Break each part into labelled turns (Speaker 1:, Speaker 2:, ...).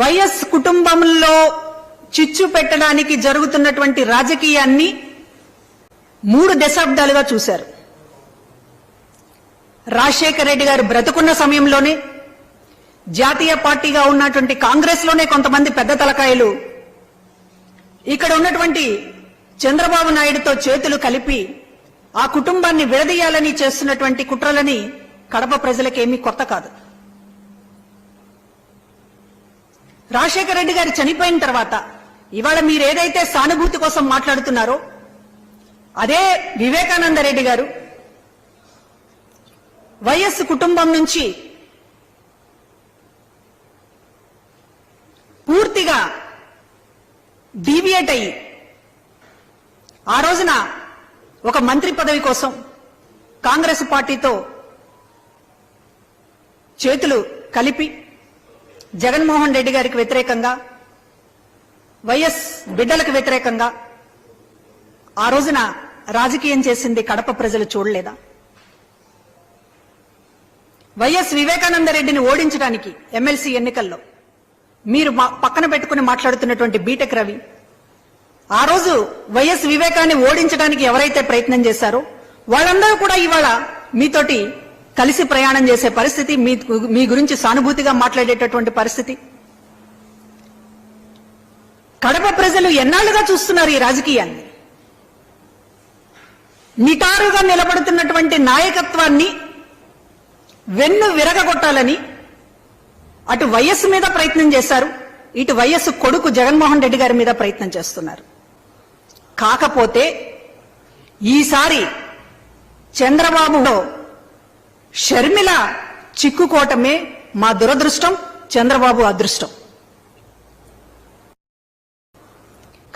Speaker 1: YS కుటుంబంలో చిచ్చు పెట్టడానికి జరుగుతున్నటువంటి రాజకీయాన్ని మూడు దశాబ్దాలుగా చూశారు. రాజశేఖర రెడ్డి గారు బ్రతుకున్న సమయంలోనే జాతీయ పార్టీగా ఉన్నటువంటి కాంగ్రెస్లోనే కొంతమంది పెద్ద తలకాయలు ఇక్కడ ఉన్నటువంటి చంద్రబాబు నాయుడుతో చేతులు కలిపి ఆ కుటుంబాన్ని విడదీయాలని చేస్తున్నటువంటి కుట్రలని కడప ప్రజలకేమీ కొత్త కాదు. రాజశేఖర రెడ్డి గారు చనిపోయిన తర్వాత ఇవాళ మీరు ఏదైతే సానుభూతి కోసం మాట్లాడుతున్నారో అదే వివేకానంద రెడ్డి గారు వైఎస్ కుటుంబం నుంచి పూర్తిగా డీవియేట్ అయ్యి ఆ రోజున ఒక మంత్రి పదవి కోసం కాంగ్రెస్ పార్టీతో చేతులు కలిపి జగన్మోహన్ రెడ్డి గారికి వ్యతిరేకంగా వైఎస్ బిడ్డలకు వ్యతిరేకంగా ఆ రోజున రాజకీయం చేసింది కడప ప్రజలు చూడలేదా? వైఎస్ వివేకానంద రెడ్డిని ఓడించడానికి ఎమ్మెల్సీ ఎన్నికల్లో మీరు పక్కన పెట్టుకుని మాట్లాడుతున్నటువంటి బీటెక్ రవి ఆ రోజు వైఎస్ వివేకాన్ని ఓడించడానికి ఎవరైతే ప్రయత్నం చేశారో వాళ్ళందరూ కూడా ఇవాళ మీతోటి కలిసి ప్రయాణం చేసే పరిస్థితి మీ మీ గురించి సానుభూతిగా మాట్లాడేటటువంటి పరిస్థితి. కడప ప్రజలు ఎన్నాళ్ళుగా చూస్తున్నారు ఈ రాజకీయాన్ని? నిటారుగా నిలబడుతున్నటువంటి నాయకత్వాన్ని వెన్ను విరగగొట్టాలని అటు వయస్సు మీద ప్రయత్నం చేశారు ఇటు వయస్సు కొడుకు జగన్మోహన్ రెడ్డి గారి మీద ప్రయత్నం చేస్తున్నారు. కాకపోతే ఈసారి చంద్రబాబులో షర్మిల చిక్కుకోవటమే మా దురదృష్టం చంద్రబాబు అదృష్టం.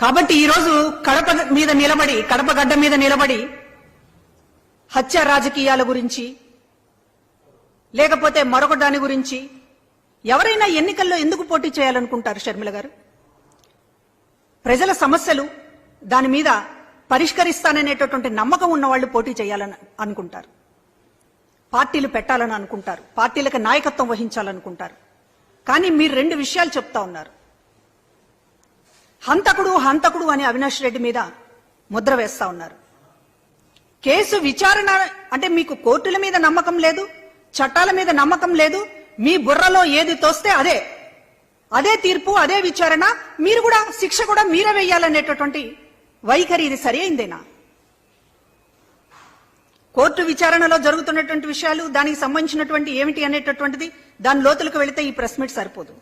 Speaker 1: కాబట్టి ఈరోజు కడప మీద నిలబడి కడప గడ్డ మీద నిలబడి హత్య రాజకీయాల గురించి లేకపోతే మరొక దాని గురించి ఎవరైనా ఎన్నికల్లో ఎందుకు పోటీ చేయాలనుకుంటారు షర్మిల గారు? ప్రజల సమస్యలు దాని మీద పరిష్కరిస్తాననేటటువంటి నమ్మకం ఉన్న వాళ్ళు పోటీ చేయాలని అనుకుంటారు. పార్టీలు పెట్టాలని అనుకుంటారు. పార్టీలకు నాయకత్వం వహించాలనుకుంటారు. కానీ మీరు రెండు విషయాలు చెప్తా ఉన్నారు. హంతకుడు హంతకుడు అని అవినాష్ రెడ్డి మీద ముద్ర వేస్తా ఉన్నారు. కేసు విచారణ అంటే మీకు కోర్టుల మీద నమ్మకం లేదు చట్టాల మీద నమ్మకం లేదు మీ బుర్రలో ఏది తోస్తే అదే. అదే తీర్పు అదే విచారణ మీరు కూడా శిక్ష కూడా మీరే వేయాలనేటటువంటి వైఖరి ఇది సరి కోర్టు విచారణలో జరుగుతున్నటువంటి విషయాలు దానికి సంబంధించినటువంటి ఏమిటి అనేటటువంటిది దాని లోతులకు వెళితే ఈ ప్రెస్ మీట్ సరిపోదు.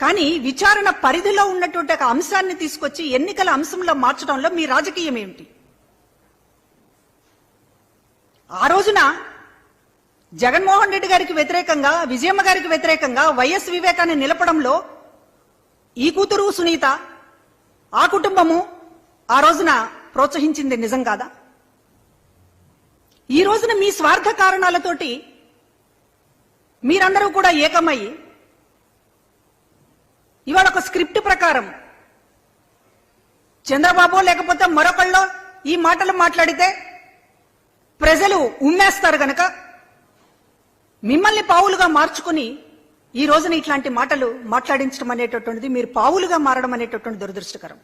Speaker 1: కానీ విచారణ పరిధిలో ఉన్నటువంటి ఒక అంశాన్ని తీసుకొచ్చి ఎన్నికల అంశంలో మార్చడంలో మీ రాజకీయం ఏమిటి? ఆ రోజున జగన్మోహన్ రెడ్డి గారికి వ్యతిరేకంగా విజయమ్మ గారికి వ్యతిరేకంగా వైఎస్ వివేకాన్ని నిలపడంలో ఈ కూతురు సునీత ఆ కుటుంబము ఆ రోజున ప్రోత్సహించింది నిజం కాదా? ఈ రోజున మీ స్వార్థ కారణాలతోటి మీరందరూ కూడా ఏకమయ్యి ఇవాళ ఒక స్క్రిప్ట్ ప్రకారం చంద్రబాబు లేకపోతే మరొకళ్ళు ఈ మాటలు మాట్లాడితే ప్రజలు ఉమ్మేస్తారు గనక మిమ్మల్ని పావులుగా మార్చుకుని ఈ రోజున ఇట్లాంటి మాటలు మాట్లాడించడం అనేటటువంటిది మీరు పావులుగా మారడం అనేటటువంటి దురదృష్టకరం.